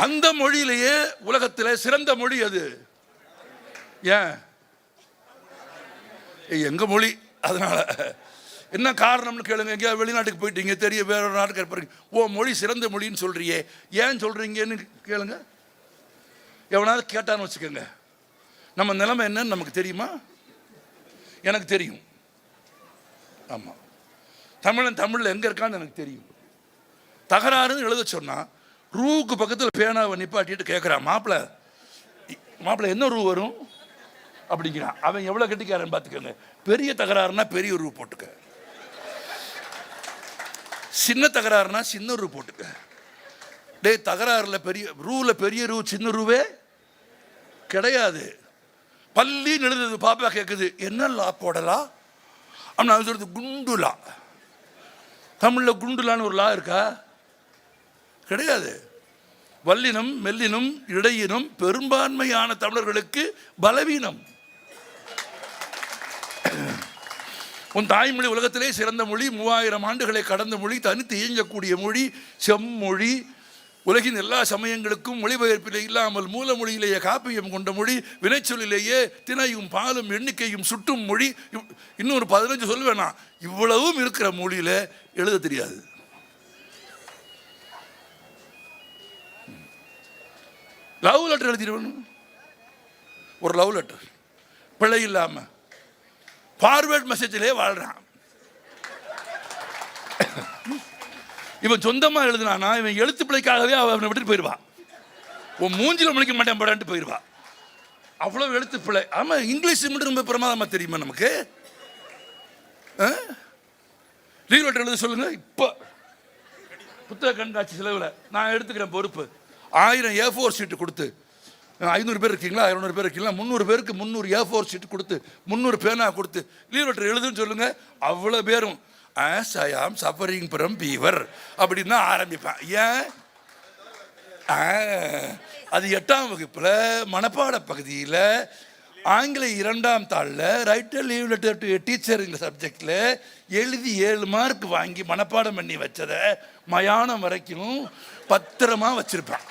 அந்த மொழியிலேயே உலகத்தில் சிறந்த மொழி அது. ஏன்? ஏய், எங்க மொழி? அதனால. என்ன காரணம்னு கேளுங்க. எங்கேயா வெளிநாட்டுக்கு போயிட்டீங்க தெரிய வேற ஒரு நாட்டுக்கு இருப்பீங்க ஓ மொழி சிறந்த மொழின்னு சொல்றியே. ஏன் சொல்றீங்கன்னு கேளுங்க. எவனாவது கேட்டான்னு வச்சுக்கோங்க. நம்ம நிலைமை என்னன்னு நமக்கு தெரியுமா? எனக்கு தெரியும். ஆமாம் தமிழன் தமிழில் எங்கே இருக்கான்னு எனக்கு தெரியும். தகராறுன்னு எழுத சொன்னால் ரூவுக்கு பக்கத்தில் பேனாவை நிப்பாட்டிட்டு கேட்குறான் மாப்பிள்ள மாப்பிள்ள என்ன ரூ வரும்? அப்படிங்கிறான். அவன் எவ்வளோ கட்டிக்காரன் பார்த்துக்கோங்க பெரிய தகராறுனா பெரிய ரூ போட்டுக்க. சின்ன தகராறுனா சின்ன ரூ போட்டுக்க. டேய் தகராறுல பெரிய ரூவில் பெரிய ரூ சின்ன ரூவே கிடையாது. பள்ளி எழுதுது பாப்பா கேட்குது என்ன லா போடலாம் அவன் அது சொல்றது குண்டுலா. தமிழில் குண்டுலான்னு ஒரு லா இருக்கா? கிடையாது. வல்லினம் மெல்லினம் இடையினம் பெரும்பான்மையான தமிழர்களுக்கு பலவீனம். உன் தாய்மொழி உலகத்திலே சிறந்த மொழி மூவாயிரம் ஆண்டுகளை கடந்த மொழி தனித்து இயங்கக்கூடிய மொழி செம்மொழி உலகின் எல்லா சமயங்களுக்கும் மொழிபெயர்ப்பிலே இல்லாமல் மூல மொழியிலேயே காப்பியம் கொண்ட மொழி வினைச்சொல்லிலேயே திணையும் பாலும் எண்ணிக்கையும் சுட்டும் மொழி இவ்- இன்னொரு பதினஞ்சு சொல்லுவேனா இவ்வளவும் இருக்கிற மொழியில் எழுத தெரியாது. லவ் லெட்டர் எழுதிடுவேன் ஒரு லவ் லெட்டர் பிழை இல்லாம. ஃபார்வேர்ட் மெசேஜிலே வாழ்றான். இவன் சொந்தமாக எழுதுனானா இவன் எழுத்து பிழைக்காகவே அவனை விட்டுட்டு போயிடுவான் உன் மூஞ்சில் முழிக்க மாட்டேன் படான்ட்டு போயிடுவா அவ்வளோ எழுத்து பிழை. ஆமாம் இங்கிலீஷ் மட்டும் ரொம்ப பிரமாதமா தெரியுமா நமக்கு? லீவ் லெட்டர் எழுத சொல்லுங்க இப்போ. புத்தக கண்காட்சி செலவில். நான் எடுத்துக்கிறேன் பொறுப்பு. ஆயிரம் ஏ ஃபோர் ஷீட்டு கொடுத்து ஐநூறு பேர் இருக்கீங்களா? இரநூறு பேர் இருக்கீங்களா? முந்நூறு பேருக்கு முந்நூறு ஏ ஃபோர் ஷீட் கொடுத்து முந்நூறு பேனா கொடுத்து லீவ் லெட்டர் எழுதுன்னு சொல்லுங்கள் அவ்வளோ பேரும் ஆஸ் ஐ ஆம் சஃபரிங் ஃப்ரம் பீவர் அப்படின்னு தான் ஆரம்பிப்பேன். ஏன்? அது எட்டாம் வகுப்பில் மனப்பாட பகுதியில் ஆங்கில இரண்டாம் தாளில் ரைட்டர் லீவ் லெட்டர் டு டீச்சருங்கிற சப்ஜெக்டில் எழுதி ஏழு மார்க் வாங்கி மனப்பாடம் பண்ணி வச்சதை மயானம் வரைக்கும் பத்திரமா வச்சுருப்பேன்.